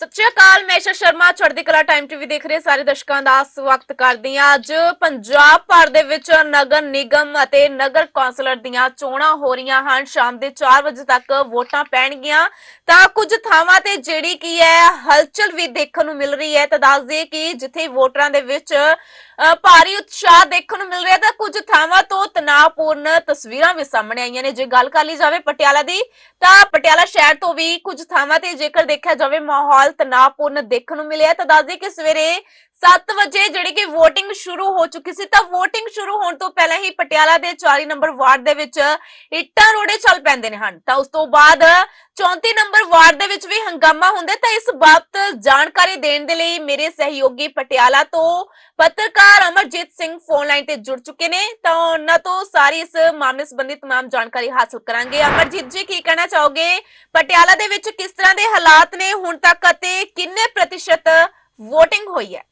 ਸਤਿ ਸ਼੍ਰੀ ਅਕਾਲ ਮੈਂ ਈਸ਼ਾ ਸ਼ਰਮਾ ਚੜ੍ਹਦੀ ਕਲਾ ਟਾਈਮ ਟੀਵੀ ਦੇਖ ਰਹੇ ਸਾਰੇ ਦਰਸ਼ਕਾਂ ਦਾ ਸਵਾਗਤ ਕਰਦੀ ਹਾਂ। ਅੱਜ ਪੰਜਾਬ ਭਰ ਦੇ ਵਿੱਚ ਨਗਰ ਨਿਗਮ ਅਤੇ ਨਗਰ ਕੌਂਸਲਰ ਦੀਆਂ ਚੋਣਾਂ ਹੋ ਰਹੀਆਂ ਹਨ। ਸ਼ਾਮ ਦੇ 4 ਵਜੇ ਤੱਕ ਵੋਟਾਂ ਪੈਣਗੀਆਂ। ਤਾਂ ਕੁਝ ਥਾਵਾਂ ਤੇ ਜਿਹੜੀ ਕੀ ਹੈ ਹਲਚਲ ਵੀ ਦੇਖਣ ਨੂੰ ਮਿਲ ਰਹੀ ਹੈ। ਤਾਂ ਦੱਸ ਦਈਏ ਕਿ ਜਿੱਥੇ ਵੋਟਰਾਂ ਦੇ ਵਿੱਚ ਅ, ਭਾਰੀ ਉਤਸ਼ਾਹ ਦੇਖਣ ਨੂੰ ਮਿਲ ਰਿਹਾ ਤਾਂ ਕੁਝ ਥਾਵਾਂ ਤੋਂ ਤਣਾਅਪੂਰਨ ਤਸਵੀਰਾਂ ਵੀ ਸਾਹਮਣੇ ਆਈਆਂ ਨੇ। ਜੇ ਗੱਲ ਕਰ ਲਈ ਜਾਵੇ ਪਟਿਆਲਾ ਦੀ, ਤਾਂ ਪਟਿਆਲਾ ਸ਼ਹਿਰ ਤੋਂ ਵੀ ਕੁਝ ਥਾਵਾਂ ਤੇ ਜੇਕਰ ਦੇਖਿਆ ਜਾਵੇ ਮਾਹੌਲ ਤਣਾਅਪੂਰਨ ਦੇਖਣ ਨੂੰ ਮਿਲਿਆ ਤਾਂ ਦੱਸਦੇ ਕਿ ਸਵੇਰੇ 7 ਵਜੇ ਜਿਹੜੀ ਕਿ VOTING ਸ਼ੁਰੂ ਹੋ ਚੁੱਕੀ ਸੀ ਤਾਂ VOTING ਸ਼ੁਰੂ ਹੋਣ ਤੋਂ ਪਹਿਲਾਂ ਹੀ ਪਟਿਆਲਾ ਦੇ 40 ਨੰਬਰ ਵਾਰਡ ਦੇ ਵਿੱਚ ਇੱਟਾਂ ਰੋੜੇ ਚੱਲ ਪੈਂਦੇ ਨੇ ਹਨ ਤਾਂ ਉਸ ਤੋਂ ਬਾਅਦ 34 ਨੰਬਰ ਵਾਰਡ ਦੇ ਵਿੱਚ ਵੀ ਹੰਗਾਮਾ ਹੁੰਦਾ ਹੈ ਤਾਂ ਇਸ ਬਾਬਤ ਜਾਣਕਾਰੀ ਦੇਣ ਦੇ ਲਈ ਮੇਰੇ ਸਹਿਯੋਗੀ ਪਟਿਆਲਾ ਤੋਂ ਪੱਤਰਕਾਰ ਅਮਰਜੀਤ ਸਿੰਘ ਫੋਨ ਲਾਈਨ ਤੇ ਜੁੜ ਚੁੱਕੇ ਨੇ ਤਾਂ ਉਹਨਾਂ ਤੋਂ ਸਾਰੀ ਇਸ ਮਾਮਲੇ ਸੰਬੰਧੀ तमाम ਜਾਣਕਾਰੀ ਹਾਸਲ ਕਰਾਂਗੇ ਅਮਰਜੀਤ ਜੀ ਕੀ ਕਹਿਣਾ ਚਾਹੋਗੇ ਪਟਿਆਲਾ ਦੇ ਵਿੱਚ ਕਿਸ ਤਰ੍ਹਾਂ ਦੇ ਹਾਲਾਤ ਨੇ ਹੁਣ ਤੱਕ ਅਤੇ ਕਿੰਨੇ ਪ੍ਰਤੀਸ਼ਤ VOTING ਹੋਈ ਹੈ ਅਹ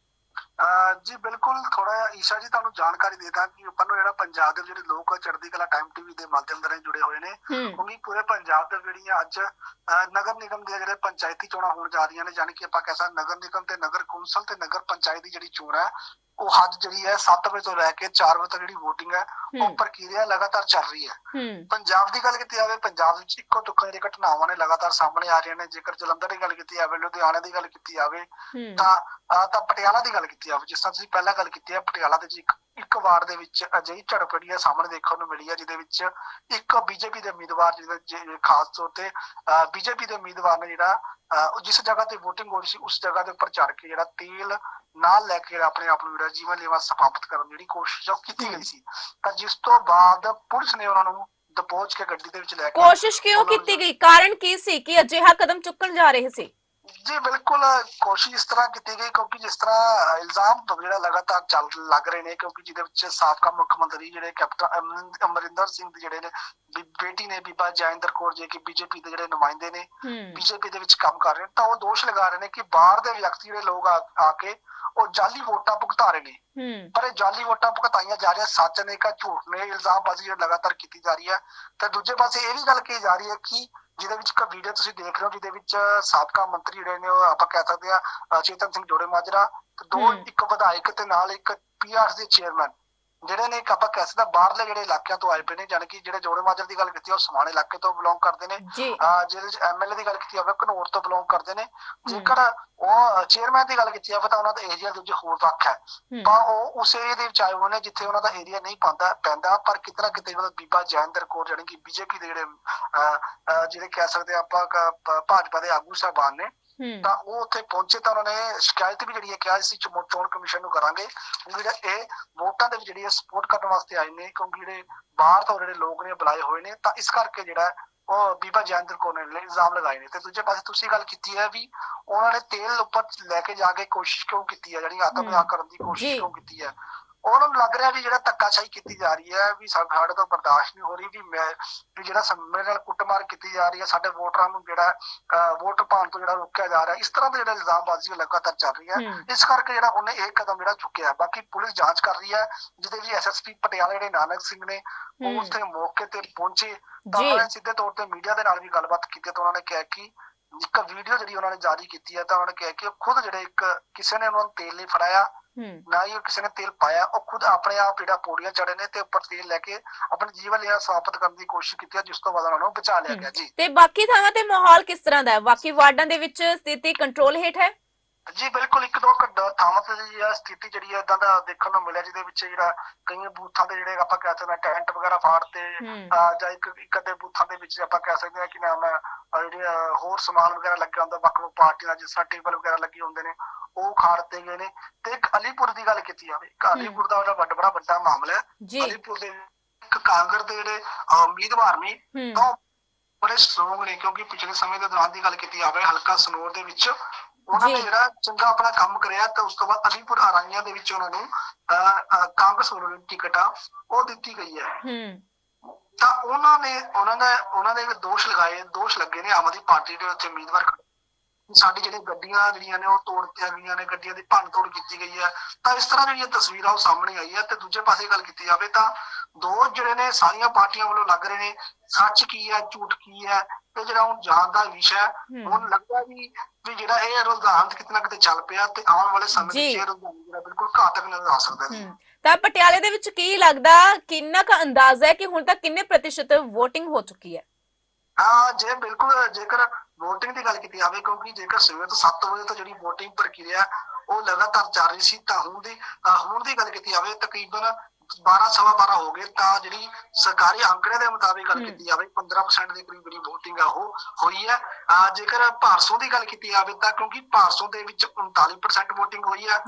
ਜੀ ਬਿਲਕੁਲ ਥੋੜਾ ਜਿਹਾ ਈਸ਼ਾ ਜੀ ਤੁਹਾਨੂੰ ਜਾਣਕਾਰੀ ਦੇ ਦਾਂ ਕਿ ਆਪਾਂ ਨੂੰ ਜਿਹੜਾ ਪੰਜਾਬ ਦੇ ਜਿਹੜੇ ਲੋਕ ਚੜ੍ਹਦੀ ਕਲਾ ਟਾਈਮ ਟੀਵੀ ਦੇ ਮਾਧਿਅਮ ਦੇ ਰਾਹੀਂ ਜੁੜੇ ਹੋਏ ਨੇ। ਕਿਉਂਕਿ ਪੂਰੇ ਪੰਜਾਬ ਦੇ ਜਿਹੜੀਆਂ ਅੱਜ ਨਗਰ ਨਿਗਮ ਦੀਆਂ ਜਿਹੜੇ ਪੰਚਾਇਤੀ ਚੋਣਾਂ ਹੋਣ ਜਾ ਰਹੀਆਂ ਨੇ ਯਾਨੀ ਕਿ ਆਪਾਂ ਕਹਿ ਸਕਦੇ ਨਗਰ ਨਿਗਮ ਤੇ ਨਗਰ ਕੌਂਸਲ ਤੇ ਨਗਰ ਪੰਚਾਇਤ ਦੀ ਜਿਹੜੀ ਚੋਣ ਹੈ ਉਹ ਅੱਜ ਜਿਹੜੀ ਹੈ 7 ਵਜੇ ਤੋਂ ਲੈ ਕੇ 4 ਵਜੇ ਤੱਕ ਜਿਹੜੀ VOTING ਹੈ ਉਹ ਪ੍ਰਕਿਰਿਆ ਲਗਾਤਾਰ ਚੱਲ ਰਹੀ ਹੈ। ਪੰਜਾਬ ਦੀ ਗੱਲ ਕੀਤੀ ਜਾਵੇ ਪੰਜਾਬ ਵਿੱਚ ਇੱਕੋ ਦੁੱਖਾਂ ਜਿਹੜੀਆਂ ਘਟਨਾਵਾਂ ਨੇ ਲਗਾਤਾਰ ਸਾਹਮਣੇ ਆ ਰਹੀਆਂ ਨੇ। ਜੇਕਰ ਜਲੰਧਰ ਦੀ ਗੱਲ ਕੀਤੀ ਜਾਵੇ ਲੁਧਿਆਣਾ ਦੀ ਗੱਲ ਕੀਤੀ ਜਾਵੇ ਤਾਂ ਤਾਂ ਪਟਿਆਲਾ ਦੀ ਗੱਲ ਕੀਤੀ ਜਾਵੇ। ਜਿਸ ਤਰ੍ਹਾਂ ਤੁਸੀਂ ਪਹਿਲਾਂ ਗੱਲ ਕੀਤੀ ਹੈ ਪਟਿਆਲਾ ਦੇ ਵਿੱਚ ਇੱਕ ਵਾਰਡ ਦੇ ਵਿੱਚ ਅਜਿਹੀ ਝੜਪ ਜਿਹੜੀ ਹੈ ਸਾਹਮਣੇ ਦੇਖਣ ਨੂੰ ਮਿਲੀ ਹੈ ਜਿਹਦੇ ਵਿੱਚ ਇੱਕ ਬੀਜੇਪੀ ਦੇ ਉਮੀਦਵਾਰ ਜਿਹਦੇ ਖਾਸ ਤੌਰ ਤੇ ਬੀਜੇਪੀ ਦੇ ਉਮੀਦਵਾਰ ਨੇ ਜਿਹੜਾ ਜਿਸ ਜਗ੍ਹਾ ਤੇ VOTING ਹੋ ਰਹੀ ਸੀ ਉਸ ਜਗ੍ਹਾ ਦੇ ਉੱਪਰ ਚੜ ਕੇ ਜਿਹੜਾ ਤੇਲ ਨਾਲ ਲੈ ਕੇ ਆਪਣੇ ਆਪ ਨੂੰ ਜਿਹੜਾ ਜੀਵਨ ਲੇਵਾ ਸਮਾਪਤ ਕਰਨ ਦੀ ਜਿਹੜੀ ਕੋਸ਼ਿਸ਼ ਉਹ ਕੀਤੀ ਗਈ ਸੀ। ਤਾਂ ਜਿਸ ਤੋਂ ਬਾਅਦ ਪੁਲਿਸ ਨੇ ਉਹਨਾਂ ਨੂੰ ਦਬੋਚ ਕੇ ਗੱਡੀ ਦੇ ਵਿੱਚ ਲੈ ਕੇ ਕੋਸ਼ਿਸ਼ ਕਿਉਂ ਕੀਤੀ ਗਈ? ਕਾਰਨ ਕੀ ਸੀ ਕਿ ਅਜਿਹਾ ਕਦਮ ਚੁੱਕਣ ਜਾ ਰਹੇ ਸੀ? ਜੀ ਬਿਲਕੁਲ ਕੋਸ਼ਿਸ਼ ਇਸ ਤਰ੍ਹਾਂ ਕੀਤੀ ਗਈ ਕਿਉਂਕਿ ਜਿਸ ਤਰ੍ਹਾਂ ਇਲਜ਼ਾਮ ਜਿਹੜਾ ਲਗਾਤਾਰ ਚੱਲ ਲੱਗ ਰਹੇ ਨੇ ਕਿਉਂਕਿ ਜਿਹਦੇ ਵਿੱਚ ਸਾਬਕਾ ਮੁੱਖ ਮੰਤਰੀ ਜਿਹੜੇ ਕੈਪਟਨ ਅਮਰਿੰ- ਅਮਰਿੰਦਰ ਸਿੰਘ ਦੇ ਜਿਹੜੇ ਨੇ ਬੇਟੀ ਨੇ ਬੀਬਾ ਜੈਂਦਰ ਕੌਰ ਜੇ ਕਿ ਬੀਜੇਪੀ ਦੇ ਜਿਹੜੇ ਨੁਮਾਇੰਦੇ ਨੇ ਬੀਜੇਪੀ ਦੇ ਵਿੱਚ ਕੰਮ ਕਰ ਰਹੇ ਨੇ ਤਾਂ ਉਹ ਦੋਸ਼ ਲਗਾ ਰਹੇ ਨੇ ਕਿ ਬਾਹਰ ਦੇ ਵਿਅਕਤੀ ਜਿਹੜੇ ਲੋਕ ਆ ਕੇ ਉਹ ਜਾਲੀ ਵੋਟਾਂ ਭੁਗਤਾ ਰਹੇ ਨੇ। ਪਰ ਇਹ ਜਾਲੀ ਵੋਟਾਂ ਭੁਗਤਾਈਆਂ ਜਾ ਰਹੀਆਂ ਸੱਚ ਨੇ ਕਾ ਝੂਠ ਨੇ ਇਲਜ਼ਾਮਬਾਜ਼ੀ ਜਿਹੜੀ ਲਗਾਤਾਰ ਕੀਤੀ ਜਾ ਰਹੀ ਹੈ। ਤੇ ਦੂਜੇ ਪਾਸੇ ਇਹ ਵੀ ਗੱਲ ਕਹੀ ਜਾ ਰਹੀ ਹੈ ਕਿ ਜਿਹਦੇ ਵਿੱਚ ਇੱਕ ਵੀਡੀਓ ਤੁਸੀਂ ਦੇਖ ਰਹੇ ਹੋ ਜਿਹਦੇ ਵਿੱਚ ਸਾਬਕਾ ਮੰਤਰੀ ਜਿਹੜੇ ਨੇ ਉਹ ਆਪਾਂ ਕਹਿ ਸਕਦੇ ਆ ਚੇਤਨ ਸਿੰਘ ਜੋੜੇ ਮਾਜਰਾ ਤੇ ਦੋ। ਇੱਕ ਵਿਧਾਇਕ ਤੇ ਨਾਲ ਇੱਕ ਪੀਆਰਸ ਦੇ ਚੇਅਰਮੈਨ ਜਿਹੜੇ ਨੇ ਆਪਾਂ ਕਹਿ ਸਕਦੇ ਬਾਹਰਲੇ ਜਿਹੜੇ ਇਲਾਕਿਆਂ ਤੋਂ ਆਏ ਪਏ ਨੇ ਜਾਣੀ ਕਿ ਜਿਹੜੇ ਜੋੜੇ ਮਾਜਰਾ ਦੀ ਗੱਲ ਕੀਤੀ ਉਹ ਸਮਾਣੇ ਇਲਾਕੇ ਤੋਂ ਬਿਲੋਂਗ ਕਰਦੇ ਨੇ। ਜਿਹਦੇ ਵਿੱਚ ਐਮਐਲਏ ਦੀ ਗੱਲ ਕੀਤੀ ਜਾਵੇ ਘਨੌਰ ਤੋਂ ਬਿਲੋਂਗ ਕਰਦੇ ਨੇ। ਜੇਕਰ ਉਹ ਚੇਅਰਮੈਨ ਦੀ ਗੱਲ ਕੀਤੀ ਜਾਵੇ ਤਾਂ ਉਹਨਾਂ ਦਾ ਏਰੀਆ ਦੂਜੇ ਹੋਰ ਵੱਖ ਹੈ। ਤਾਂ ਉਹ ਉਸ ਏਰੀਆ ਦੇ ਵਿੱਚ ਆਏ ਨੇ ਜਿੱਥੇ ਉਹਨਾਂ ਦਾ ਏਰੀਆ ਨਹੀਂ ਪੈਂਦਾ ਪੈਂਦਾ। ਪਰ ਕਿਤਨਾ ਕਿਤੇ ਉਹਨਾਂ ਬੀਬਾ ਜੈਂਦਰ ਕੌਰ ਜਾਣੀ ਕਿ ਬੀਜੇਪੀ ਦੇ ਜਿਹੜੇ ਜਿਹੜੇ ਕਹਿ ਸਕਦੇ ਆਪਾਂ ਭਾਜਪਾ ਦੇ ਆਗੂ ਸਾਹਿਬਾਨ ਨੇ ਤਾਂ ਉਹ ਉੱਥੇ ਪਹੁੰਚੇ ਤਾਂ ਉਹਨਾਂ ਨੇ ਸ਼ਿਕਾਇਤ ਵੀ ਜਿਹੜੀ ਹੈ ਕਿਹਾ ਸੀ ਚੋਣ ਕਮਿਸ਼ਨ ਨੂੰ ਕਰਾਂਗੇ। ਕਿਉਂਕਿ ਜਿਹੜਾ ਇਹ ਵੋਟਾਂ ਦੇ ਵਿੱਚ ਜਿਹੜੀ ਹੈ ਸਪੋਰਟ ਕਰਨ ਵਾਸਤੇ ਆਏ ਨੇ ਕਿਉਂਕਿ ਜਿਹੜੇ ਬਾਹਰ ਤੋਂ ਜਿਹੜੇ ਲੋਕ ਨੇ ਬੁਲਾਏ ਹੋਏ ਨੇ ਤਾਂ ਇਸ ਕਰਕੇ ਜਿਹੜਾ ਉਹ ਬੀਬਾ ਜੈਂਦਰ ਕੌਰ ਨੇ ਇਲਜ਼ਾਮ ਲਗਾਏ ਨੇ। ਤੇ ਦੂਜੇ ਪਾਸੇ ਤੁਸੀਂ ਗੱਲ ਕੀਤੀ ਹੈ ਵੀ ਉਹਨਾਂ ਨੇ ਤੇਲ ਉੱਪਰ ਲੈ ਕੇ ਜਾ ਕੇ ਕੋਸ਼ਿਸ਼ ਕਿਉਂ ਕੀਤੀ ਹੈ? ਜਿਹੜੀ ਆਤਮ ਕਰਨ ਦੀ। ਕੋਸ਼ਿਸ਼ ਕਿਉਂ ਕੀਤੀ ਹੈ? ਉਹਨਾਂ ਨੂੰ ਲੱਗ ਰਿਹਾ ਵੀ ਜਿਹੜਾ ਧੱਕਾਸ਼ਾਹੀ ਕੀਤੀ ਜਾ ਰਹੀ ਹੈ ਵੀ ਸਾਡੇ ਤੋਂ ਬਰਦਾਸ਼ਤ ਨਹੀਂ ਹੋ ਰਹੀ ਵੀ ਮੈਂ ਵੀ ਜਿਹੜਾ ਮੇਰੇ ਨਾਲ ਕੁੱਟਮਾਰ ਕੀਤੀ ਜਾ ਰਹੀ ਹੈ ਸਾਡੇ ਵੋਟਰਾਂ ਨੂੰ ਜਿਹੜਾ ਵੋਟ ਪਾਉਣ ਤੋਂ ਜਿਹੜਾ ਰੋਕਿਆ ਜਾ ਰਿਹਾ ਇਸ ਤਰ੍ਹਾਂ ਦੇ ਜਿਹੜੇ ਇਲਜ਼ਾਮਬਾਜ਼ੀ ਲਗਾਤਾਰ ਚੱਲ ਰਹੀ ਹੈ ਇਸ ਕਰਕੇ ਜਿਹੜਾ ਉਹਨੇ ਇਹ ਕਦਮ ਜਿਹੜਾ ਚੁੱਕਿਆ ਹੈ। ਬਾਕੀ ਪੁਲਿਸ ਜਾਂਚ ਕਰ ਰਹੀ ਹੈ ਜਿਹਦੇ ਵਿੱਚ ਐਸਐਸਪੀ ਪਟਿਆਲਾ ਜਿਹੜੇ ਨਾਨਕ ਸਿੰਘ ਨੇ ਉਹ। ਉੱਥੇ ਮੌਕੇ ਤੇ ਪਹੁੰਚੇ ਤਾਂ। ਉਹਨਾਂ ਨੇ ਸਿੱਧੇ ਤੌਰ ਤੇ ਮੀਡੀਆ ਦੇ ਨਾਲ ਵੀ ਗੱਲਬਾਤ ਕੀਤੀ ਤਾਂ ਉਹਨਾਂ ਨੇ ਕਿਹਾ ਕਿ ਇੱਕ ਵੀਡੀਓ ਜਿਹੜੀ ਉਹਨਾਂ ਨੇ ਜਾਰੀ ਕੀਤੀ ਹੈ ਤਾਂ ਉਹਨਾਂ ਨੇ ਕਿਹਾ ਕਿ ਉਹ ਖੁਦ ਜਿਹੜੇ ਇੱਕ ਕਿਸੇ ਨੇ ਉਹਨਾਂ ਨੂੰ ਤੇਲ ਨਹੀਂ ਫੜਾਇਆ ਹੂੰ। ਨਾ ਹੀ ਕਿਸੇ ਨੇ ਤੇਲ ਪਾਇਆ ਉਹ ਖੁਦ ਆਪਣੇ ਆਪ ਜਿਹੜਾ ਪੌੜੀਆਂ ਚੜੇ ਨੇ ਤੇ ਉੱਪਰ ਤੇਲ ਲੈ ਕੇ ਆਪਣੇ ਜੀਵਨ ਲਈ ਸਮਾਪਤ ਕਰਨ ਦੀ ਕੋਸ਼ਿਸ਼ ਕੀਤੀ ਹੈ ਜਿਸ ਤੋਂ ਬਾਅਦ ਉਹਨਾਂ ਨੂੰ ਬਚਾ ਲਿਆ ਗਿਆ ਜੀ। ਤੇ ਬਾਕੀ ਥਾਵਾਂ ਤੇ ਮਾਹੌਲ ਕਿਸ ਤਰ੍ਹਾਂ ਦਾ ਹੈ? ਬਾਕੀ ਵਾਰਡਾਂ ਦੇ ਵਿੱਚ ਸਥਿਤੀ ਕੰਟਰੋਲ ਹੇਠ ਹੈ? ਜੀ ਬਿਲਕੁਲ ਇੱਕ ਦੋ ਘੱਟ ਥਾਵਾਂ ਤੇ ਜਿਹੜੀ ਆ ਸਥਿਤੀ ਜਿਹੜੀ ਹੈ ਇਦਾਂ ਦਾ ਦੇਖਣ ਨੂੰ ਮਿਲਿਆ ਜਿਹਦੇ ਵਿੱਚ ਜਿਹੜਾ ਕਈ ਬੂਥਾਂ ਦੇ ਜਿਹੜੇ ਆਪਾਂ ਕਹਿ ਸਕਦੇ ਹਾਂ ਟੈਂਟ ਵਗੈਰਾ ਫਾੜ ਤੇ ਜਾਂ ਇੱਕ ਇੱਕ ਅੱਧੇ ਬੂਥਾਂ ਦੇ ਵਿੱਚ ਆਪਾਂ ਕਹਿ ਸਕਦੇ ਹਾਂ ਕਿ ਨਾਮ ਹੈ ਜਿਹੜੇ ਹੋਰ ਸਮਾਨ ਵਗੈਰਾ ਲੱਗਿਆ ਹੁੰਦਾ ਵੱਖ ਵੱਖ ਪਾਰਟੀਆਂ ਜਿਸ ਤਰ੍ਹਾਂ ਟੇਬਲ ਵਗੈਰਾ ਲੱਗੇ ਹੁੰਦੇ ਨੇ ਉਹ ਖਾੜ ਤੇ ਗਏ ਨੇ। ਤੇ ਇੱਕ ਅਲੀਪੁਰ ਦੀ ਗੱਲ ਕੀਤੀ ਜਾਵੇ ਅਲੀਪੁਰ ਦਾ ਜਿਹੜਾ ਵੱਡਾ ਬੜਾ ਵੱਡਾ ਮਾਮਲਾ ਹੈ ਅਲੀਪੁਰ ਦੇ ਇੱਕ ਕਾਂਗੜ ਦੇ ਜਿਹੜੇ ਉਮੀਦਵਾਰ ਨੇ ਤਾਂ ਉਹ ਬੜੇ ਸਟਰੋਂਗ ਨੇ ਕਿਉਂਕਿ ਪਿਛਲੇ ਸਮੇਂ ਦੇ ਦੌਰਾਨ ਦੀ ਗੱਲ ਕੀਤੀ ਜਾਵੇ ਹਲਕਾ ਸਨੋਰ ਦੇ ਵਿੱਚ ਉਹਨਾਂ ਨੇ। ਜਿਹੜਾ ਚੰਗਾ ਆਪਣਾ ਕੰਮ ਕਰਿਆ ਤੇ ਉਸ ਤੋਂ ਬਾਅਦ ਅਲੀਪੁਰ ਆਰਾਈਆਂ ਦੇ ਵਿੱਚ ਉਹਨਾਂ ਨੂੰ ਕਾਂਗਰਸ ਵੱਲੋਂ ਟਿਕਟ ਆ ਉਹ ਦਿੱਤੀ ਗਈ ਹੈ ਹੂੰ ਤਾਂ ਉਹਨਾਂ ਨੇ ਉਹਨਾਂ ਨੇ ਉਹਨਾਂ ਨੇ ਦੋਸ਼ ਲਗਾਏ ਦੋਸ਼ ਲੱਗੇ ਨੇ ਆਮ ਆਦਮੀ ਪਾਰਟੀ ਦੇ ਉੱਤੇ ਉਮੀਦਵਾਰ ਸਾਡੀ ਜਿਹੜੀਆਂ ਗੱਡੀਆਂ ਜਿਹੜੀਆਂ ਨੇ ਉਹ ਤੋੜ ਦਿੱਤੀਆਂ ਗਈਆਂ ਨੇ ਗੱਡੀਆਂ ਦੀ ਭੰਨ ਤੋੜ ਕੀਤੀ ਗਈ ਹੈ ਤਾਂ ਇਸ ਤਰ੍ਹਾਂ ਜਿਹੜੀਆਂ ਤਸਵੀਰਾਂ ਉਹ ਸਾਹਮਣੇ ਆਈ ਹੈ ਤੇ ਦੂਜੇ ਪਾਸੇ ਗੱਲ ਕੀਤੀ ਜਾਵੇ ਤਾਂ ਦੋ ਜਿਹੜੇ ਨੇ ਸਾਰੀਆਂ ਪਾਰਟੀਆਂ ਵੱਲੋਂ ਲੱਗ ਰਹੇ ਨੇ ਸੱਚ ਕੀ ਹੈ ਝੂਠ ਕੀ ਹੈ ਇਹ ਜਿਹੜਾ ਹੁਣ ਜਾਣ ਦਾ ਵਿਸ਼ਾ। ਹੁਣ ਲੱਗਦਾ ਵੀ ਵੀ ਜਿਹੜਾ ਇਹ ਰੁਝਾਨ ਕਿਤੇ ਨਾ ਕਿਤੇ ਚੱਲ ਪਿਆ ਤੇ ਆਉਣ ਵਾਲੇ ਸਮੇਂ। ਵਿੱਚ ਇਹ ਰੁਝਾਨ ਜਿਹੜਾ ਬਿਲਕੁਲ ਘਾਤਕ ਨਜ਼ਰ ਆ ਸਕਦਾ ਹੈ ਤਾਂ ਪਟਿਆਲੇ ਦੇ ਵਿੱਚ ਕੀ ਲੱਗਦਾ ਕਿੰਨਾ ਕੁ ਅੰਦਾਜ਼ਾ ਹੈ ਕਿ ਹੁਣ ਤੱਕ ਕਿੰਨੇ ਪ੍ਰਤੀਸ਼ਤ VOTING ਹੋ ਚੁੱਕੀ ਹੈ ਹਾਂ ਜੇ ਬਿਲਕੁਲ ਜੇਕਰ VOTING ਦੀ ਗੱਲ ਕੀਤੀ ਜਾਵੇ, ਕਿਉਂਕਿ ਜੇਕਰ ਸਵੇਰ ਤੋਂ 7 ਵਜੇ ਤੋਂ ਜਿਹੜੀ VOTING ਪ੍ਰਕਿਰਿਆ, ਉਹ ਲਗਾਤਾਰ ਚੱਲ ਰਹੀ ਸੀ, ਤਾਂ ਹੁਣ ਦੀ, ਤਾਂ ਹੁਣ ਦੀ ਗੱਲ ਕੀਤੀ ਜਾਵੇ, ਤਕਰੀਬਨ 12 ਸਵਾ 12 ਹੋ ਗਏ ਤਾਂ ਜਿਹੜੀ ਸਰਕਾਰੀ ਅੰਕੜੇ ਦੇ ਮੁਤਾਬਿਕ ਗੱਲ। ਕੀਤੀ ਜਾਵੇ 15% ਦੇ ਕਰੀਬ ਜਿਹੜੀ VOTING ਆ ਉਹ ਹੋਈ ਹੈ। ਅਹ ਜੇਕਰ ਭਾਰਸੋਂ ਦੀ ਗੱਲ ਕੀਤੀ ਜਾਵੇ ਤਾਂ ਕਿਉਂਕਿ ਭਾਰਸੋਂ ਦੇ ਵਿੱਚ 39% VOTING ਹੋਈ ਹੈ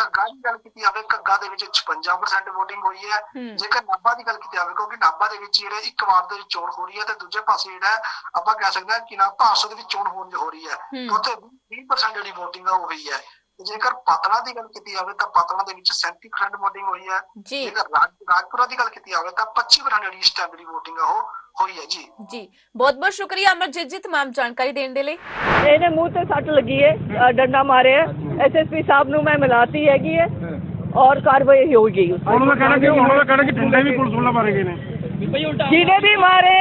ਘੱਗਾ ਦੀ ਗੱਲ ਕੀਤੀ ਜਾਵੇ ਘੱਗਾ ਦੇ ਵਿੱਚ 56% VOTING ਹੋਈ ਹੈ। ਜੇਕਰ ਨਾਭਾ ਦੀ ਗੱਲ ਕੀਤੀ ਜਾਵੇ ਕਿਉਂਕਿ ਨਾਭਾ ਦੇ ਵਿੱਚ ਜਿਹੜੇ ਇੱਕ ਵਾਰ ਦੇ ਵਿੱਚ ਚੋਣ ਹੋ ਰਹੀ ਹੈ ਤੇ ਦੂਜੇ ਪਾਸੇ ਜਿਹੜਾ ਆਪਾਂ ਕਹਿ ਸਕਦੇ ਹਾਂ ਕਿ ਨਾ ਭਾਰਸੋ ਦੇ ਵਿੱਚ ਚੋਣ ਹੋਣ ਹੋ ਰਹੀ ਹੈ। ਉੱਥੇ 20% ਜਿਹੜੀ VOTING ਆ ਉਹ ਹੋਈ ਹੈ। ਜੇਕਰ ਪਤਨਾ ਦੀ ਗੱਲ ਕੀਤੀ ਜਾਵੇ ਤਾਂ ਪਤਨਾ ਦੇ ਵਿੱਚ 37% VOTING ਹੋਈ ਹੈ ਜੀ ਜੇਕਰ ਰਾਜ- ਰਾਜਪੁਰਾ ਦੀ ਗੱਲ ਕੀਤੀ ਜਾਵੇ ਤਾਂ 25% ਜਿਹੜੀ ਇਸ ਟਾਈਮ ਜਿਹੜੀ VOTING ਆ ਉਹ ਹੋਈ ਹੈ ਜੀ ਜੀ ਬਹੁਤ ਬਹੁਤ ਸ਼ੁਕਰੀਆ ਅਮਰਜੀਤ ਜੀ तमाम ਜਾਣਕਾਰੀ ਦੇਣ ਦੇ ਲਈ ਇਹਨੇ ਮੂੰਹ ਤੇ ਸੱਟ ਲੱਗੀ ਹੈ ਅ, ਡੰਡਾ ਮਾਰਿਆ ਐਸਐਸਪੀ ਸਾਹਿਬ ਨੂੰ ਮੈਂ ਮਿਲਾਤੀ ਹੈਗੀ ਹੈ ਔਰ ਕਾਰਵਾਈ ਹੋਊਗੀ ਉਸ ਉਹਨਾਂ ਦਾ ਕਹਿਣਾ ਕਿ ਉਹਨਾਂ ਦਾ ਕਹਿਣਾ ਕਿ ਡੰਡੇ ਵੀ ਪੁਲਿਸ ਵੱਲੋਂ ਮਾਰੇ ਗਏ ਨੇ ਜਿਹਨੇ ਵੀ ਮਾਰੇ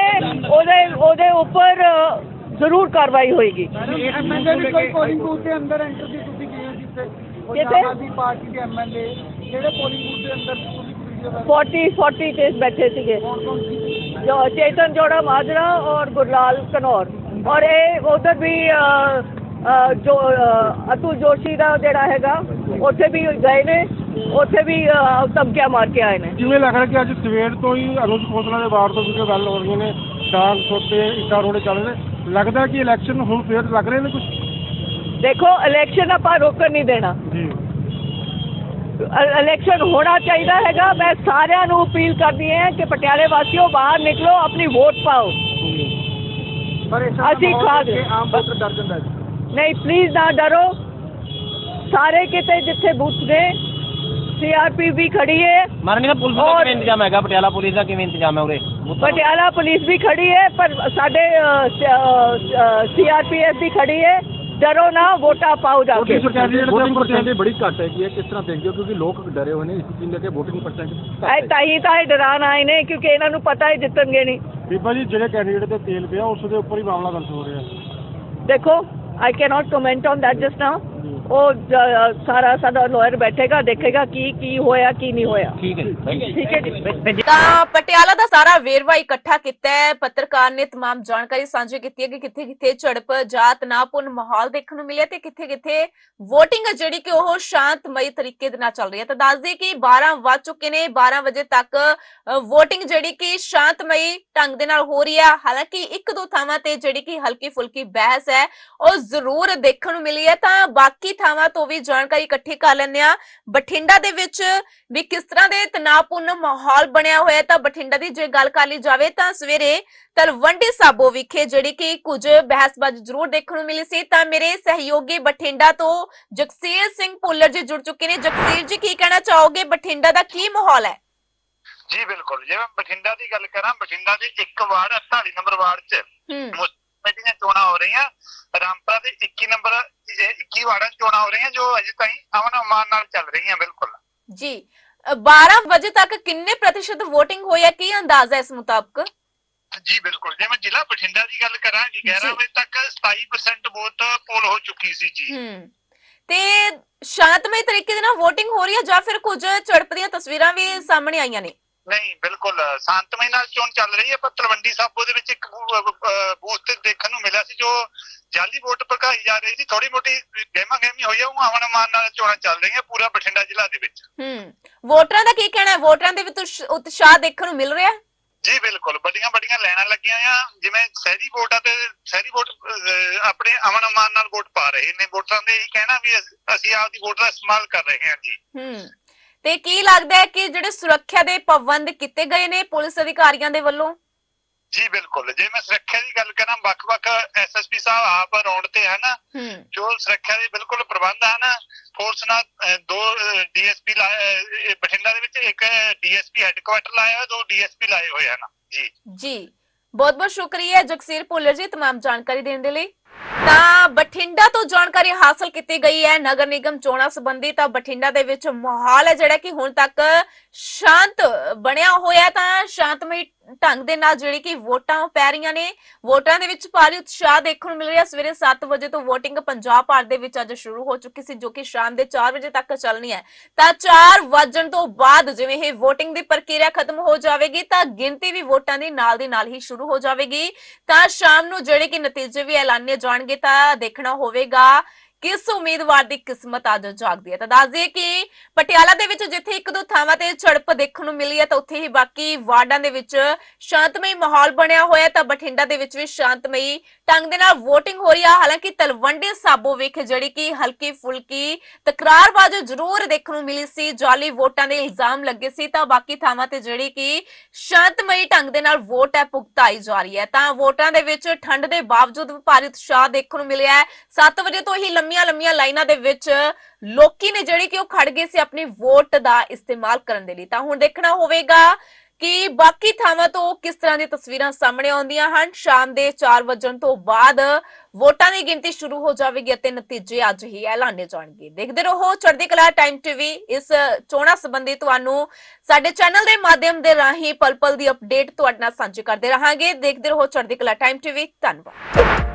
ਉਹਦੇ ਉਹਦੇ ਉੱਪਰ ਅ, ਜ਼ਰੂਰ ਕਾਰਵਾਈ ਹੋਏਗੀ ਐਮਐਲਏ ਵੀ ਕੋਈ ਪੋਲਿੰਗ ਬੂਥ ਦੇ ਅੰਦਰ ਐਂਟਰ ਦੀ ਆਮ ਆਦਮੀ ਪਾਰਟੀ ਦੇ ਐਮਐਲਏ ਜਿਹੜੇ ਪੋਲਿੰਗ ਬੂਥ ਦੇ ਅੰਦਰ ਤੁਸੀਂ ਵੀਡੀਓ ਦਾ 40 40 ਤੇ ਬੈਠੇ ਸੀਗੇ। ਕੌਣ ਕੌਣ ਸੀ? ਜੋ ਚੇਤਨ ਜੋੜਾ ਮਾਜਰਾ ਔਰ ਗੁਰਲਾਲ ਕਨੌਰ। ਔਰ ਇਹ ਉਧਰ ਵੀ ਅ, ਅ, ਜੋ ਅ, ਅਤੁਲ ਜੋਸ਼ੀ ਦਾ ਜਿਹੜਾ ਹੈਗਾ ਉੱਥੇ ਵੀ ਗਏ ਨੇ। ਉੱਥੇ ਵੀ ਅ, ਧਮਕੀਆਂ ਮਾਰ ਕੇ ਆਏ ਨੇ। ਜਿਵੇਂ ਲੱਗ ਰਿਹਾ ਕਿ ਅੱਜ ਸਵੇਰ ਤੋਂ ਹੀ ਅਨੁਜ ਖੋਸਲਾ ਦੇ ਵਾਰ ਤੋਂ ਵੀਡੀਓ ਗੱਲ ਹੋ ਰਹੀਆਂ ਨੇ ਡਾਂਗ ਛੋਟੇ ਇੱਟਾਂ ਰੋੜੇ ਚੱਲ ਰਹੇ ਨੇ। ਲੱਗਦਾ ਕਿ ਇਲੈਕਸ਼ਨ ਹੁਣ ਫੇਰ ਲੱਗ ਰਹੇ ਨੇ ਕੁਝ ਦੇਖੋ ਇਲੈਕਸ਼ਨ ਆਪਾਂ ਰੋਕਣ ਨਹੀਂ ਦੇਣਾ। ਜੀ। ਇਲੈਕਸ਼ਨ ਹੋਣਾ ਚਾਹੀਦਾ ਹੈਗਾ। ਮੈਂ ਸਾਰਿਆਂ ਨੂੰ ਅਪੀਲ ਕਰਦੀ ਹਾਂ ਕਿ ਪਟਿਆਲੇ ਵਾਸੀਓ ਬਾਹਰ ਨਿਕਲੋ ਆਪਣੀ ਵੋਟ ਪਾਓ। ਪਰ ਇਸ ਅਸੀਂ ਖਾ ਗਏ। ਆਮ ਵੋਟਰ ਡਰ ਜਾਂਦਾ ਜੀ। ਨਹੀਂ ਪਲੀਜ਼ ਨਾ ਡਰੋ। ਸਾਰੇ ਕਿਤੇ ਜਿੱਥੇ ਬੂਥ ਨੇ ਸੀਆਰਪੀ ਵੀ ਖੜੀ ਹੈ। ਮਾਰਨੀ ਦਾ ਪੁਲਿਸ ਦਾ ਕਿਵੇਂ ਇੰਤਜ਼ਾਮ ਹੈਗਾ? ਪਟਿਆਲਾ ਪੁਲਿਸ ਦਾ ਕਿਵੇਂ ਇੰਤਜ਼ਾਮ ਹੈ ਉਰੇ? ਪਟਿਆਲਾ ਪੁਲਿਸ ਵੀ ਖੜੀ ਹੈ ਪਰ ਸਾਡੇ ਸੀਆਰਪੀਐਫ ਵੀ ਖੜੀ ਹੈ। ਡਰੋ ਨਾ ਵੋਟਾਂ ਪਾਓ ਜਾ ਕੇ। ਵੋਟਿੰਗ ਪਰਸੈਂਟ ਬੜੀ ਘੱਟ ਹੈਗੀ ਹੈ ਕਿਸ ਤਰ੍ਹਾਂ ਦੇਖਦੇ ਹੋ? ਕਿਉਂਕਿ ਲੋਕ ਡਰੇ ਹੋਏ ਨੇ ਇਸ ਚੀਜ਼ ਲੈ ਕੇ VOTING ਪਰਸੈਂਟ ਐ ਤਾਂ ਹੀ। ਤਾਂ ਇਹ ਡਰਾਨ ਆਏ ਨੇ ਕਿਉਂਕਿ ਇਹਨਾਂ ਨੂੰ ਪਤਾ ਹੈ ਜਿੱਤਣਗੇ ਨਹੀਂ। ਬੀਬਾ ਜੀ ਜਿਹੜੇ ਕੈਂਡੀਡੇਟ ਤੇ ਤੇਲ ਪਿਆ ਉਸ ਦੇ ਉੱਪਰ ਹੀ ਮਾਮਲਾ ਦਰਜ ਹੋ ਰਿਹਾ। ਦੇਖੋ I cannot comment on that just now ਉਹ ਜ- ਸਾਰਾ ਸਾਡਾ ਲਾਇਰ ਬੈਠੇਗਾ ਦੇਖੇਗਾ ਕੀ ਕੀ ਹੋਇਆ ਕੀ ਨਹੀਂ ਹੋਇਆ ਠੀਕ ਹੈ ਜੀ ਥੈਂਕ ਯੂ ਠੀਕ ਹੈ ਜੀ ਤਾਂ ਪਟਿਆਲਾ ਦਾ ਸਾਰਾ ਵੇਰਵਾ ਇਕੱਠਾ ਕੀਤਾ ਹੈ ਪੱਤਰਕਾਰ ਨੇ तमाम ਜਾਣਕਾਰੀ ਸਾਂਝੀ ਕੀਤੀ ਹੈ ਕਿ ਕਿੱਥੇ ਕਿੱਥੇ ਝੜਪ ਜਾਤ ਨਾਪੁਨ ਮਾਹੌਲ ਦੇਖਣ ਨੂੰ ਮਿਲਿਆ ਤੇ ਕਿੱਥੇ ਕਿੱਥੇ VOTING ਜਿਹੜੀ ਕਿ ਉਹ ਸ਼ਾਂਤਮਈ ਤਰੀਕੇ ਦੇ ਨਾਲ ਚੱਲ ਰਹੀ ਹੈ ਤਾਂ ਦੱਸ ਦਈਏ ਕਿ 12 ਵੱਜ ਚੁੱਕੇ ਨੇ 12 ਵਜੇ ਤੱਕ VOTING ਜਿਹੜੀ ਕਿ ਸ਼ਾਂਤਮਈ ਢੰਗ ਦੇ ਨਾਲ ਹੋ ਰਹੀ ਹੈ ਹਾਲਾਂਕਿ ਇੱਕ ਦੋ ਥਾਵਾਂ ਤੇ ਜਿਹੜੀ ਕਿ ਹਲਕੀ ਫੁਲਕੀ ਬਹਿਸ ਹੈ ਉਹ ਜ਼ਰੂਰ ਦੇਖਣ ਨੂੰ ਮਿਲੀ ਹੈ ਤਾਂ ਬਾਕੀ ਥਾਵਾਂ ਤੋਂ ਵੀ ਜਾਣਕਾਰੀ ਇਕੱਠੀ ਕਰ ਲੈਂਦੇ ਆ ਬਠਿੰਡਾ ਦੇ ਵਿੱਚ ਵੀ ਕਿਸ ਤਰ੍ਹਾਂ ਦੇ ਤਣਾਅਪੂਰਨ ਮਾਹੌਲ ਬਣਿਆ ਹੋਇਆ ਹੈ ਤਾਂ ਬਠਿੰਡਾ ਦੀ ਜੇ ਗੱਲ ਕਰ ਲਈ ਜਾਵੇ ਤਾਂ ਸਵੇਰੇ ਤਲਵੰਡੀ ਸਾਬੋ ਵਿਖੇ ਜਿਹੜੀ ਕਿ ਕੁਝ ਬਹਿਸਬਾਜ਼ੀ ਜ਼ਰੂਰ ਦੇਖਣ ਨੂੰ ਮਿਲੀ ਸੀ ਤਾਂ ਮੇਰੇ ਸਹਿਯੋਗੀ ਬਠਿੰਡਾ ਤੋਂ ਜਗਸੀਰ ਸਿੰਘ ਭੁੱਲਰ ਜੀ ਜੁੜ ਚੁੱਕੇ ਨੇ। ਜਗਸੀਰ ਜੀ ਕੀ ਕਹਿਣਾ ਚਾਹੋਗੇ? ਬਠਿੰਡਾ ਦਾ ਕੀ ਮਾਹੌਲ ਹੈ? ਜੀ ਬਿਲਕੁਲ। ਜੇ ਮੈਂ ਬਠਿੰਡਾ ਦੀ ਗੱਲ ਕਰਾਂ ਬਠਿੰਡਾ ਦੇ ਇੱਕ ਵਾਰਡ 48 ਨੰਬਰ ਵਾਰਡ 'ਚ। ਦੀਆਂ ਚੋਣਾਂ ਹੋ ਰਹੀਆਂ। ਰਾਮਪੁਰਾ ਦੇ 21 ਨੰਬਰ ਇਹ 21 ਵਾਰਡਾਂ ਚੋਣਾਂ ਹੋ ਰਹੀਆਂ ਜੋ ਅਜੇ ਤਾਈਂ ਅਮਨ ਅਮਾਨ ਨਾਲ ਚੱਲ ਰਹੀਆਂ ਬਿਲਕੁਲ। ਜੀ ਅ, 12 ਵਜੇ ਤੱਕ ਕਿੰਨੇ ਪ੍ਰਤੀਸ਼ਤ VOTING ਹੋਈ ਹੈ? ਕੀ ਅੰਦਾਜ਼ਾ ਹੈ ਇਸ ਮੁਤਾਬਕ? ਜੀ ਬਿਲਕੁਲ। ਜੇ ਮੈਂ ਜ਼ਿਲ੍ਹਾ ਬਠਿੰਡਾ ਦੀ ਗੱਲ ਕਰਾਂ ਕਿ 11 ਜੀ। ਵਜੇ ਤੱਕ 27% ਵੋਟ ਪੋਲ ਹੋ ਚੁੱਕੀ ਸੀ ਜੀ। ਹੂੰ। ਤੇ ਸ਼ਾਂਤਮਈ ਤਰੀਕੇ ਦੇ ਨਾਲ VOTING ਹੋ ਰਹੀ ਹੈ ਜਾਂ ਫਿਰ ਕੁਝ ਝੜਪ ਦੀਆਂ ਤਸਵੀਰਾਂ ਵੀ ਸਾਹਮਣੇ ਆਈਆਂ ਨੇ? ਨਹੀਂ ਬਿਲਕੁਲ ਸ਼ਾਂਤਮਈ ਨਾਲ ਚੋਣ ਚੱਲ ਰਹੀ ਹੈ ਪਰ ਤਲਵੰਡੀ ਸਾਬੋ ਦੇ ਵਿੱਚ ਇੱਕ ਬੂਥ ਤੇ ਦੇਖਣ ਨੂੰ ਮਿਲਿਆ ਸੀ ਜੋ ਜਾਲੀ ਵੋਟ ਭੜਕਾਈ ਜਾ ਰਹੀ ਸੀ ਥੋੜੀ ਮੋਟੀ ਗਹਿਮਾ ਗਹਿਮੀ ਹੋਈ ਹੈ ਉਹ ਅਮਨ ਅਮਾਨ ਨਾਲ ਚੋਣਾਂ ਚੱਲ ਰਹੀਆਂ ਪੂਰਾ ਬਠਿੰਡਾ ਜ਼ਿਲ੍ਹਾ ਦੇ ਵਿੱਚ। ਹੂੰ ਵੋਟਰਾਂ ਦਾ ਕੀ ਕਹਿਣਾ ਹੈ? ਵੋਟਰਾਂ ਦੇ ਵਿੱਚ ਉਤਸ਼- ਉਤਸ਼ਾਹ ਦੇਖਣ ਨੂੰ ਮਿਲ ਰਿਹਾ? ਹੈ ਜੀ ਬਿਲਕੁਲ ਵੱਡੀਆਂ ਵੱਡੀਆਂ ਲਾਈਨਾਂ ਲੱਗੀਆਂ ਆ ਜਿਵੇਂ ਸ਼ਹਿਰੀ ਵੋਟ ਤੇ ਸ਼ਹਿਰੀ ਵੋਟ ਆਪਣੇ ਅਮਨ ਅਮਾਨ ਨਾਲ ਵੋਟ ਪਾ ਰਹੇ ਨੇ ਵੋਟਰਾਂ ਦੇ ਇਹ ਕਹਿਣਾ ਵੀ ਅਸ- ਅਸੀਂ ਆਪਦੀ ਵੋਟ ਦਾ ਇਸਤੇਮਾਲ ਕਰ ਰਹੇ ਹਾਂ ਜੀ। ਹੂੰ ਤੇ ਕੀ ਲੱਗਦਾ ਹੈ ਕਿ ਜਿਹੜੇ ਸੁਰੱਖਿਆ ਦੇ ਪਾਬੰਦ ਕੀਤੇ ਗਏ ਨੇ ਪੁਲਿਸ ਅਧਿਕਾਰੀਆਂ ਦੇ ਵੱਲੋਂ ਜੀ ਬਿਲਕੁਲ ਜੇ ਮੈਂ ਸੁਰੱਖਿਆ ਦੀ ਗੱਲ ਕਰਾਂ ਵੱਖ-ਵੱਖ ਐਸਐਸਪੀ ਸਾਹਿਬ ਆਪ ਰੌਂਡ ਤੇ ਹਨ ਹੂੰ ਜੋ ਸੁਰੱਖਿਆ ਦੇ ਬਿਲਕੁਲ ਪ੍ਰਬੰਧ ਹਨ ਫੋਰਸ ਨਾਲ ਅਹ, ਦੋ ਡੀਐਸਪੀ ਬਠਿੰਡਾ ਦੇ ਵਿੱਚ ਇੱਕ ਡੀਐਸਪੀ ਹੈੱਡਕੁਆਟਰ ਲਾਇਆ ਹੋਇਆ ਦੋ ਡੀਐਸਪੀ ਲਾਏ ਹੋਏ ਹਨ ਜੀ ਜੀ ਬਹੁਤ ਬਹੁਤ ਸ਼ੁਕਰੀਆ ਜਗਸੀਰ ਭੁੱਲਰ ਜੀ तमाम ਜਾਣਕਾਰੀ ਦੇਣ ਦੇ ਲਈ ਤਾਂ ਬਠਿੰਡਾ ਤੋਂ ਜਾਣਕਾਰੀ ਹਾਸਲ ਕੀਤੀ ਗਈ ਹੈ ਨਗਰ ਨਿਗਮ ਚੋਣਾਂ ਸੰਬੰਧੀ, ਤਾਂ ਬਠਿੰਡਾ ਦੇ ਵਿੱਚ ਮਾਹੌਲ ਹੈ ਜਿਹੜਾ ਕਿ ਹੁਣ ਤੱਕ ਸ਼ਾਂਤ ਬਣਿਆ ਹੋਇਆ ਤਾਂ ਸ਼ਾਂਤਮਈ ਢੰਗ ਦੇ ਨਾਲ ਜਿਹੜੀ ਕਿ ਵੋਟਾਂ ਪੈ ਰਹੀਆਂ ਨੇ, ਵੋਟਾਂ ਦੇ ਵਿੱਚ ਭਾਰੀ ਉਤਸ਼ਾਹ ਦੇਖਣ ਨੂੰ ਮਿਲ ਰਿਹਾ ਸਵੇਰੇ 7 ਵਜੇ ਤੋਂ ਵੋਟਿੰਗ ਪੰਜਾਬ ਭਰ ਦੇ ਵਿੱਚ ਅੱਜ ਸ਼ੁਰੂ ਹੋ ਚੁੱਕੀ ਸੀ, ਜੋ ਕਿ ਸ਼ਾਮ ਦੇ 4 ਵਜੇ ਤੱਕ ਚੱਲਣੀ ਹੈ। ਤਾਂ 4 ਵਜਣ ਤੋਂ ਬਾਅਦ ਜਿਵੇਂ ਇਹ ਵੋਟਿੰਗ ਦੀ ਪ੍ਰਕਿਰਿਆ ਖਤਮ ਹੋ ਜਾਵੇਗੀ, ਤਾਂ ਗਿਣਤੀ ਵੀ ਵੋਟਾਂ ਦੀ ਨਾਲ ਦੀ ਨਾਲ ਹੀ ਸ਼ੁਰੂ ਹੋ ਜਾਵੇਗੀ। ਤਾਂ ਸ਼ਾਮ ਨੂੰ ਜਿਹੜੇ ਕਿ ਨਤੀਜੇ ਵੀ ਐਲਾਨੇ ਜਾਣਗੇ ਤਾਂ ਦੇਖਣਾ ਹੋਵੇਗਾ। ਕਿਸ ਉਮੀਦਵਾਰ ਦੀ ਕਿਸਮਤ ਅੱਜ ਜਾਗਦੀ ਹੈ? ਤਾਂ ਦੱਸ ਦਈਏ ਕਿ ਪਟਿਆਲਾ ਦੇ ਵਿੱਚ ਜਿੱਥੇ ਇੱਕ ਦੋ ਥਾਵਾਂ ਤੇ ਝੜਪ ਦੇਖਣ ਨੂੰ ਮਿਲੀ ਹੈ, ਤਾਂ ਉੱਥੇ ਹੀ ਬਾਕੀ ਵਾਰਡਾਂ ਦੇ ਵਿੱਚ ਸ਼ਾਂਤਮਈ ਮਾਹੌਲ ਬਣਿਆ ਹੋਇਆ ਤਾਂ ਬਠਿੰਡਾ ਦੇ ਵਿੱਚ ਵੀ ਸ਼ਾਂਤਮਈ ਢੰਗ ਦੇ ਨਾਲ VOTING ਹੋ ਰਹੀ ਹੈ। ਹਾਲਾਂਕਿ ਤਲਵੰਡੀ ਸਾਬੋ ਵਿਖੇ ਜਿਹੜੀ ਕਿ ਹਲਕੀ ਫੁਲਕੀ ਤਕਰਾਰਬਾਜ਼ੀ ਜ਼ਰੂਰ ਦੇਖਣ ਨੂੰ ਮਿਲੀ ਸੀ। ਜਾਲੀ ਵੋਟਾਂ ਦੇ ਇਲਜ਼ਾਮ ਲੱਗੇ ਸੀ। ਤਾਂ ਬਾਕੀ ਥਾਵਾਂ ਤੇ ਜਿਹੜੀ ਕਿ ਸ਼ਾਂਤਮਈ ਢੰਗ ਦੇ ਨਾਲ ਵੋਟ ਹੈ, ਭੁਗਤਾਈ ਜਾ ਰਹੀ ਹੈ। ਤਾਂ ਵੋਟਾਂ ਦੇ ਵਿੱਚ ਠੰਡ ਦੇ ਬਾਵਜੂਦ ਭਾਰੀ ਉਤਸ਼ਾਹ ਦੇਖਣ ਨੂੰ ਮਿਲਿਆ ਹੈ। 7 ਵਜੇ ਤੋਂ ਹੀ ਲੰਮੀ ਲੰਮੀਆਂ ਲੰਮੀਆਂ ਲਾਈਨਾਂ ਦੇ ਵਿੱਚ ਲੋਕੀ ਨੇ ਜਿਹੜੀ ਕਿ ਉਹ ਖੜ ਗਏ ਸੀ ਆਪਣੀ ਵੋਟ ਦਾ ਇਸਤੇਮਾਲ ਕਰਨ ਦੇ ਲਈ। ਤਾਂ ਹੁਣ ਦੇਖਣਾ ਹੋਵੇਗਾ ਕਿ ਬਾਕੀ ਥਾਵਾਂ ਤੋਂ ਕਿਸ ਤਰ੍ਹਾਂ ਦੀ ਤਸਵੀਰਾਂ ਸਾਹਮਣੇ ਆਉਂਦੀਆਂ ਹਨ। ਸ਼ਾਮ ਦੇ 4 ਵਜਣ ਤੋਂ ਬਾਅਦ ਵੋਟਾਂ ਦੀ ਗਿਣਤੀ ਸ਼ੁਰੂ ਹੋ ਜਾਵੇਗੀ ਅਤੇ ਨਤੀਜੇ ਅੱਜ ਹੀ ਐਲਾਨੇ ਜਾਣਗੇ। ਦੇਖਦੇ ਰਹੋ ਚੜ੍ਹਦੀ ਕਲਾ ਟਾਈਮ ਟੀਵੀ। ਇਸ ਚੋਣਾਂ ਸੰਬੰਧੀ ਤੁਹਾਨੂੰ ਸਾਡੇ ਚੈਨਲ ਦੇ ਮਾਧਿਅਮ ਦੇ ਰਾਹੀਂ ਪਲ ਪਲ ਦੀ ਅਪਡੇਟ ਤੁਹਾਡੇ ਨਾਲ ਸਾਂਝੀ ਕਰਦੇ ਰਹਾਂਗੇ। ਦੇਖਦੇ ਰਹੋ ਚੜ੍ਹਦੀ ਕਲਾ ਟਾਈਮ ਟੀਵੀ। ਧੰਨਵਾਦ।